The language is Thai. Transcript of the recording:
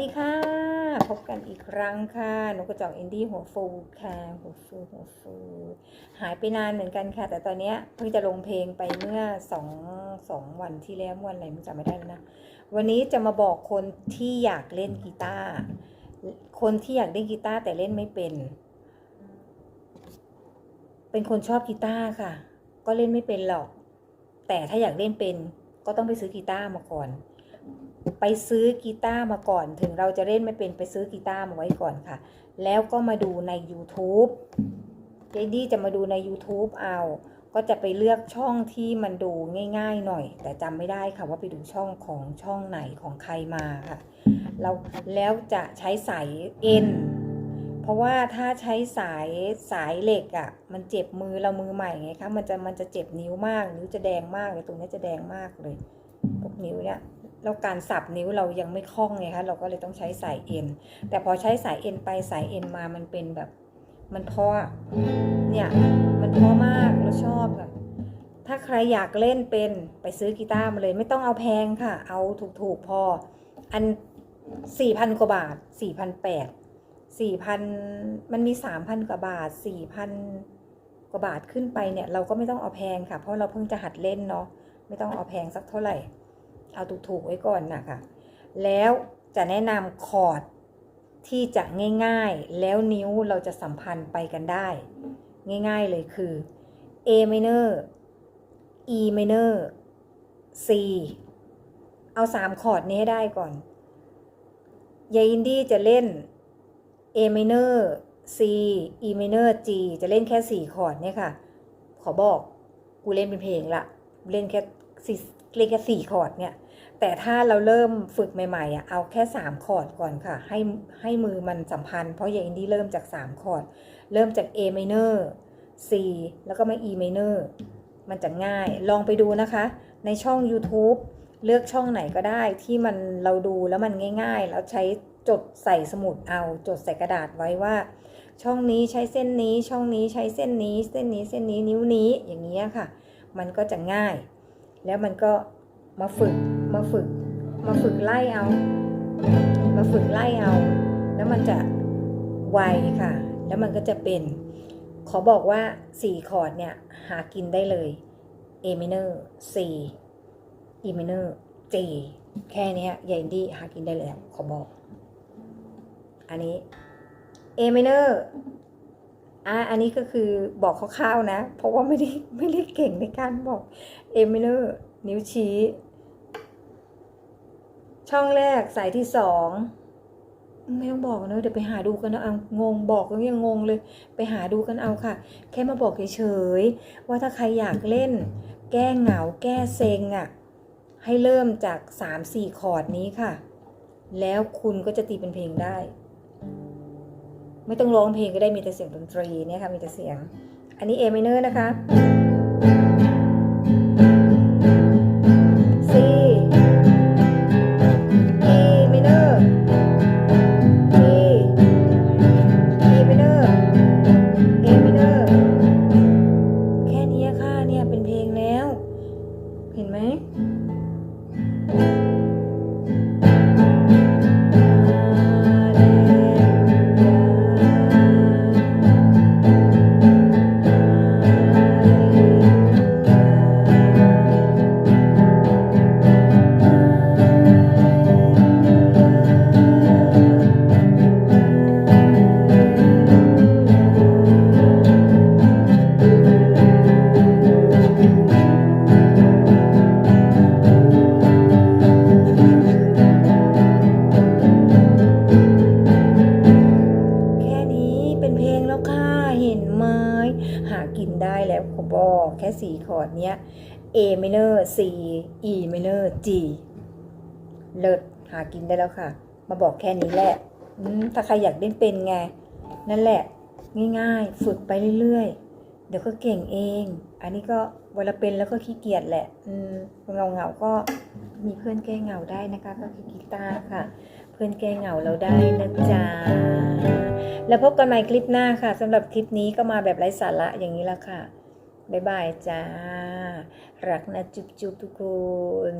ดีค่ะ พบกันอีกครั้งค่ะนกกระจอกอินดี้หัวฟูค่ะหัวฟูหัวฟูหายไปนานเหมือนกันค่ะ แต่ตอนนี้เพิ่งจะลงเพลงไปเมื่อสองสองวันที่แล้ววันอะไรมันจำไม่ได้แล้วนะ วันนี้จะมาบอกคนที่อยากเล่นกีตาร์คนที่อยากเล่นกีตาร์แต่เล่นไม่เป็น เป็นคนชอบกีตาร์ค่ะ ก็เล่นไม่เป็นหรอก แต่ถ้าอยากเล่นเป็น ก็ต้องไปซื้อกีตาร์มาก่อน ไปซื้อกีตาร์มาก่อน ถึงเราจะเล่นไม่เป็นไปซื้อกีตาร์มาไว้ก่อนค่ะ แล้วก็มาดูใน YouTube เจดี้จะมาดูใน YouTube เอา ก็จะไปเลือกช่องที่มันดูง่าย ๆ หน่อย แต่จำไม่ได้ค่ะว่าไปดูช่องของช่องไหนของใครมาค่ะเราแล้วจะใช้สายเอ็นเพราะว่าถ้าใช้สายสายเหล็กอะ่ะ มันเจ็บมือเรามือใหม่ไงคะมันจะมันจะเจ็บนิ้วมาก นิ้วจะแดงมากเลยตรงนี้จะแดงมากเลยพวกนิ้วเนี่ย แล้วการสับนิ้วเรายังไม่คล่องไงคะเราก็เลยต้องใช้สายเอ็น แต่พอใช้สายเอ็นไปสายเอ็นมามันเป็นแบบ มันพราะเนี่ยมันพราะมากเราชอบค่ะถ้าใครอยากเล่นเป็นไปซื้อกีตาร์มาเลย ไม่ต้องเอาแพงค่ะ เอาถูกๆพอ อันสี่พันกว่าบาทสี่พันแปดสี่พันมันมีสามพันกว่าบาทสี่พันกว่าบาทขึ้นไปเนี่ย เราก็ไม่ต้องเอาแพงค่ะ เพราะเราเพิ่งจะหัดเล่นเนาะไม่ต้องเอาแพงสักเท่าไหร่ เอาถูกๆไว้ก่อนนะคะแล้วจะแนะนำคอร์ดที่จะง่ายๆ แล้วนิ้วเราจะสัมพันธ์ไปกันได้ ง่ายๆเลยคือ A minor E minor C เอาสามคอร์ดนี้ให้ได้ก่อน ยายอินดี้จะเล่น A minor C E minor G จะเล่นแค่สี่คอร์ดเนี่ยค่ะ ขอบอก กูเล่นเป็นเพลงละ เล่นแค่สี่เล่นแค่สี่คอร์ดเนี่ย แต่ถ้าเราเริ่มฝึกใหม่ๆอะเอาแค่สามคอร์ดก่อนค่ะ ให้ให้มือมันสัมพันธ์ เพราะยายอินดี้เริ่มจากสามคอร์ด เริ่มจาก A minor C แล้วก็มา E minor มันจะง่ายลองไปดูนะคะ ในช่อง YouTube เลือกช่องไหนก็ได้ที่มันเราดูแล้วมันง่าย ๆ แล้วใช้จดใส่สมุดเอาจดใส่กระดาษไว้ว่า ช่องนี้ใช้เส้นนี้ช่องนี้ใช้เส้นนี้ เส้นนี้เส้นนี้นิ้วนี้อย่างนี้ยค่ะ มันก็จะง่าย แล้วมันก็มาฝึก มาฝึก มาฝึกไล่เอา มาฝึกไล่เอา แล้วมันจะไวค่ะ แล้วมันก็จะเป็น ขอบอกว่า4คอร์ดเนี่ย หากินได้เลย A minor C E minor G แค่นี้ยยายอินดี้หากินได้เลยขอบอก อันนี้ A minor อะอันนี้ก็คือบอกคร่าวๆนะ เพราะว่าไม่ได้ไม่ได้เก่งในการบอก A minor นิ้วชี้ ช่องแรกสายที่สองไม่ต้องบอกนะเดี๋ยวไปหาดูกันนะเอางงบอกก็ยังงงเลย ไปหาดูกันเอาค่ะ แค่มาบอกเฉยๆว่าถ้าใครอยากเล่น แก้เหงาแก้เซ็งอะ่ะ ให้เริ่มจาก 3-4 คอร์ดนี้ค่ะ แล้วคุณก็จะตีเป็นเพลงได้ ไม่ต้องร้องเพลงก็ได้มีแต่เสียงดนตรีเนี่ยค่ะมีแต่เสียง อันนี้ A minor นะคะ บอแค่สี่คอร์ดเนี้ย A minor C E minor G เลิศหากินได้แล้วค่ะ มาบอกแค่นี้แหละถ้าใครอยากเล่นเป็นไง นั่นแหละ ง่ายๆ ฝึกไปเรื่อยๆ เดี๋ยวก็เก่งเอง อันนี้ก็เวลาเป็นแล้วก็ขี้เกียจแหละ อืมเงาเงาๆก็มีเพื่อนแก้เงาได้นะคะ ก็คือกีตาร์ค่ะ เพื่อนแก้เงาเราได้นะจ๊ะ แล้วพบกันใหม่คลิปหน้าค่ะสำหรับคลิปนี้ก็มาแบบไร้สาระอย่างนี้ละค่ะ บ๊ายบายจ้า รักนะจุ๊บๆทุกคน